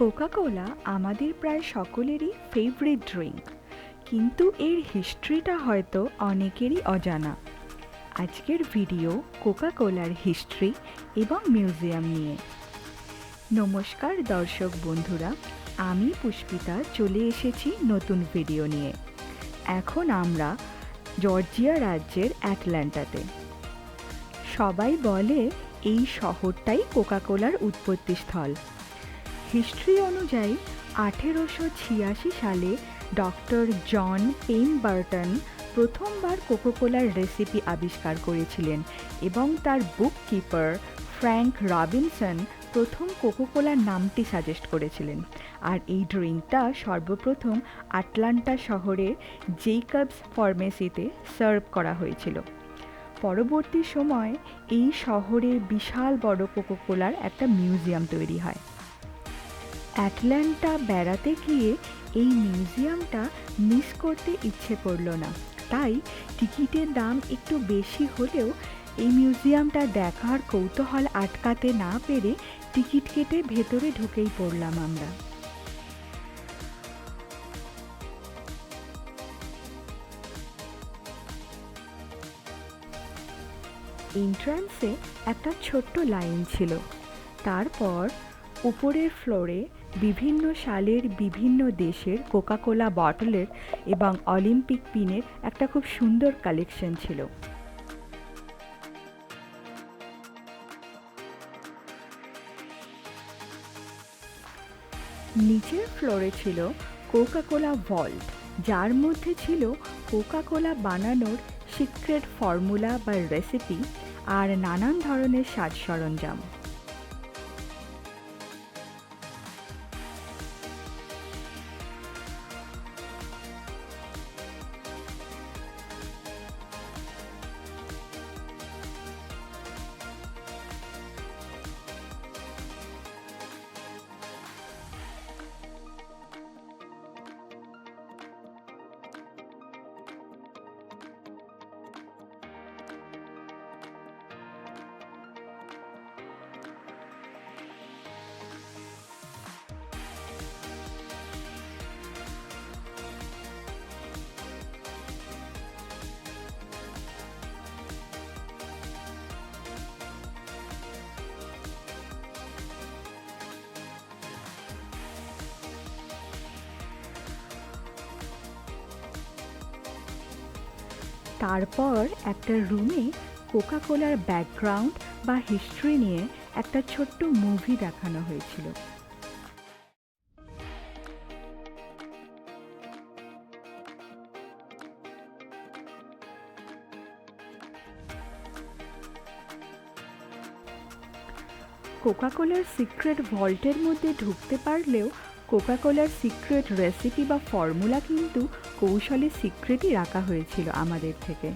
Coca Cola আমাদের প্রায় সকলেরই ফেভারিট ড্রিঙ্ক কিন্তু এর হিস্ট্রিটা হয়তো অনেকেরই অজানা। আজকের ভিডিও কোকাকোলার হিস্ট্রি এবং মিউজিয়াম নিয়ে। নমস্কার দর্শক বন্ধুরা, আমি পুষ্পিতা চলে এসেছি নতুন ভিডিও নিয়ে। এখন আমরা জর্জিয়া রাজ্যের অ্যাটল্যান্টাতে সবাই বলে এই শহরটাই কোকাকোলার উৎপত্তিস্থল। হিস্ট্রি অনুযায়ী আঠেরোশো ছিয়াশি সালে ডক্টর জন পেন বার্টন প্রথমবার কোকোকোলার রেসিপি আবিষ্কার করেছিলেন এবং তার বুক কিপার ফ্র্যাঙ্ক রবিনসন প্রথম কোকোকোলার নামটি সাজেস্ট করেছিলেন। আর এই ড্রিঙ্কটা সর্বপ্রথম আটলান্টা শহরে জেইকবস ফার্মেসিতে সার্ভ করা হয়েছিল। পরবর্তী সময় এই শহরে বিশাল বড় কোকোকোলার একটা মিউজিয়াম তৈরি হয়। অ্যাটল্যান্টা বেড়াতে গিয়ে এই মিউজিয়ামটা মিস করতে ইচ্ছে করল না। তাই টিকিটের দাম একটু বেশি হলেও এই মিউজিয়ামটা দেখার কৌতূহল আটকাতে না পেরে টিকিট কেটে ভেতরে ঢুকেই পড়লাম আমরা। এন্ট্রান্সে একটা ছোট্ট লাইন ছিল। তারপর উপরের ফ্লোরে বিভিন্ন সালের বিভিন্ন দেশের কোকাকোলা বটলের এবং অলিম্পিক পিনের একটা খুব সুন্দর কালেকশন ছিল। নিচের ফ্লোরে ছিল কোকাকোলা ভল্ট, যার মধ্যে ছিল কোকাকোলা বানানোর সিক্রেট ফর্মুলা বা রেসিপি আর নানান ধরনের সাজ সরঞ্জাম। তারপর একটা রুমে কোকাকোলার ব্যাকগ্রাউন্ড বা হিস্ট্রি নিয়ে একটা ছোট্ট মুভি দেখানো হয়েছিল। কোকাকোলার সিক্রেট ভল্টের মধ্যে ঢুকতে পারলেও কোকাকোলার সিক্রেট রেসিপি বা ফর্মুলা কিন্তু কৌশলে সিক্রেটই রাখা হয়েছিল আমাদের থেকে।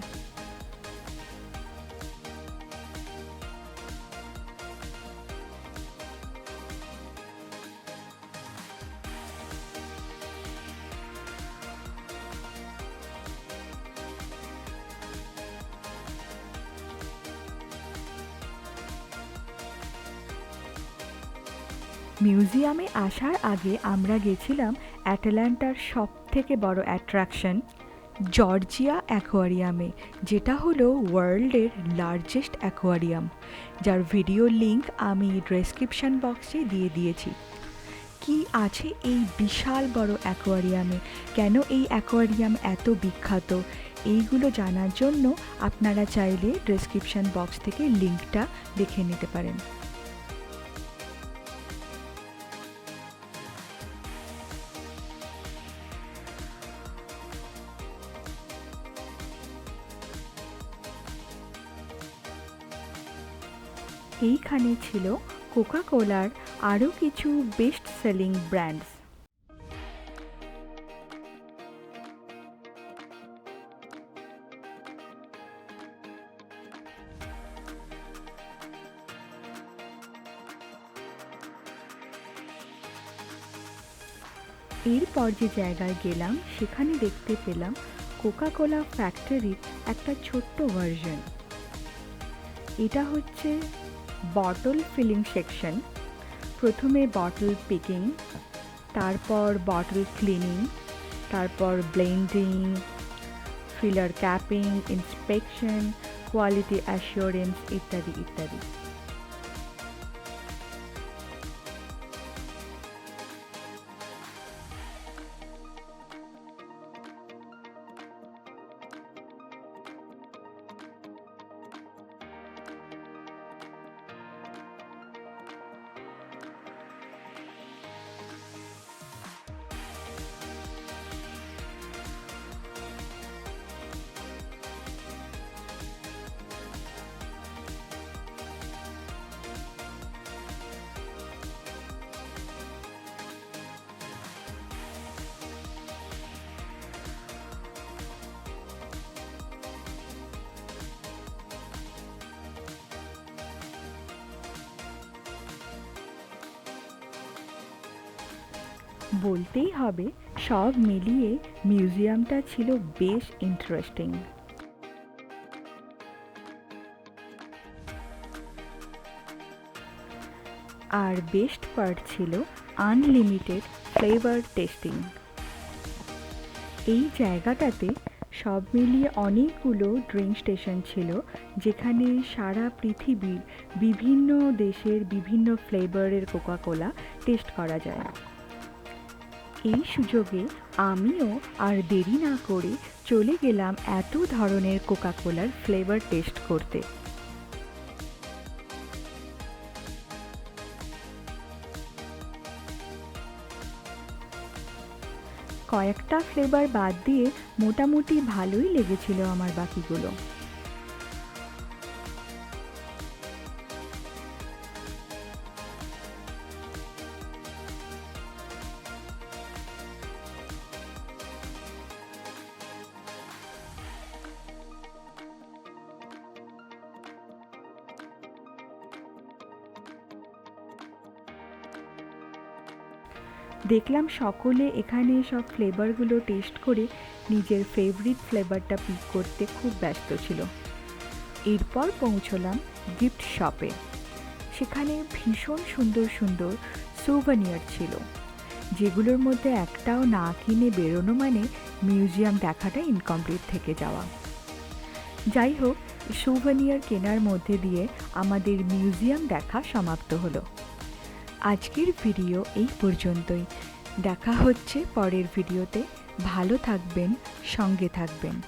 মিউজিয়ামে আসার আগে আমরা গেছিলাম অ্যাটল্যান্টার সব থেকে বড় অ্যাট্রাকশন, জর্জিয়া অ্যাকোয়ারিয়ামে, যেটা হলো ওয়ার্ল্ডের লার্জেস্ট অ্যাকোয়ারিয়াম, যার ভিডিও লিংক আমি ডেসক্রিপশন বক্সে দিয়ে দিয়েছি। কি আছে এই বিশাল বড় অ্যাকোয়ারিয়ামে? কেন এই অ্যাকোয়ারিয়াম এত বিখ্যাত? এইগুলো জানার জন্য আপনারা চাইলে ডেসক্রিপশন বক্স থেকে লিঙ্কটা দেখে নিতে পারেন। এইখানে ছিল কোকা কোলার আরও কিছু বেস্ট সেলিং ব্র্যান্ডস এরপর যে জায়গায় গেলাম, সেখানে দেখতে পেলাম কোকা কোলা ফ্যাক্টরির একটা ছোট্ট ভার্সন এটা হচ্ছে বটল ফিলিং সেকশন প্রথমে বটল পিকিং তারপর বটল ক্লিনিং তারপর blending filler capping inspection quality assurance ইত্যাদি ইত্যাদি। বলতেই হবে, সব মিলিয়ে মিউজিয়ামটা ছিল বেশ ইন্টারেস্টিং আর বেস্ট পার্ট ছিল আনলিমিটেড ফ্লেভার টেস্টিং এই জায়গাটাতে সব মিলিয়ে অনেকগুলো ড্রিঙ্ক স্টেশন ছিল, যেখানে সারা পৃথিবীর বিভিন্ন দেশের বিভিন্ন ফ্লেভারের কোকাকোলা টেস্ট করা যায়। এই সুযোগে আমিও আর দেরি না করে চলে গেলাম এত ধরনের কোকাকোলার ফ্লেভার টেস্ট করতে। কয়েকটা ফ্লেভার বাদ দিয়ে মোটামুটি ভালোই লেগেছিল আমার বাকিগুলো। দেখলাম সকলে এখানে সব ফ্লেভারগুলো টেস্ট করে নিজের ফেভারিট ফ্লেভারটা পিক করতে খুব ব্যস্ত ছিল। এরপর পৌঁছলাম গিফট শপে সেখানে ভীষণ সুন্দর সুন্দর সুভানিয়ার ছিল। যেগুলোর মধ্যে একটাও না কিনে বেরোনো মানে মিউজিয়াম দেখাটা ইনকমপ্লিট থেকে যাওয়া। যাই হোক সুভানিয়ার কেনার মধ্যে দিয়ে আমাদের মিউজিয়াম দেখা সমাপ্ত হলো। আজকের ভিডিও এই পর্যন্তই। দেখা হচ্ছে পরের ভিডিওতে। ভালো থাকবেন সঙ্গে থাকবেন।